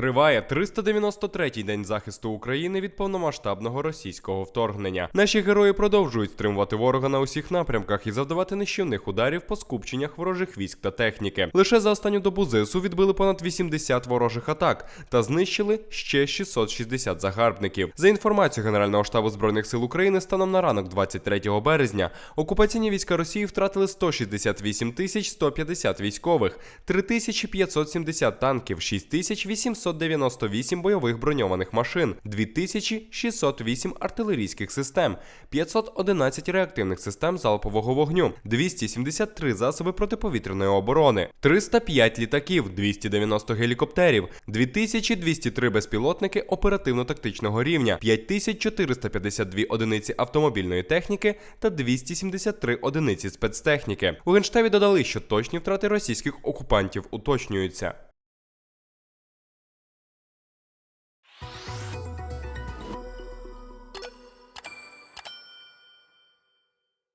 Триває 393-й день захисту України від повномасштабного російського вторгнення. Наші герої продовжують стримувати ворога на усіх напрямках і завдавати нищівних ударів по скупченнях ворожих військ та техніки. Лише за останню добу ЗСУ відбили понад 80 ворожих атак та знищили ще 660 загарбників. За інформацією Генерального штабу збройних сил України, станом на ранок 23 березня окупаційні війська Росії втратили 168 тисяч 150 військових, 3570 танків, 6898 бойових броньованих машин, 2608 артилерійських систем, 511 реактивних систем залпового вогню, 273 засоби протиповітряної оборони, 305 літаків, 290 гелікоптерів, 2203 безпілотники оперативно-тактичного рівня, 5452 одиниці автомобільної техніки та 273 одиниці спецтехніки. У генштабі додали, що точні втрати російських окупантів уточнюються.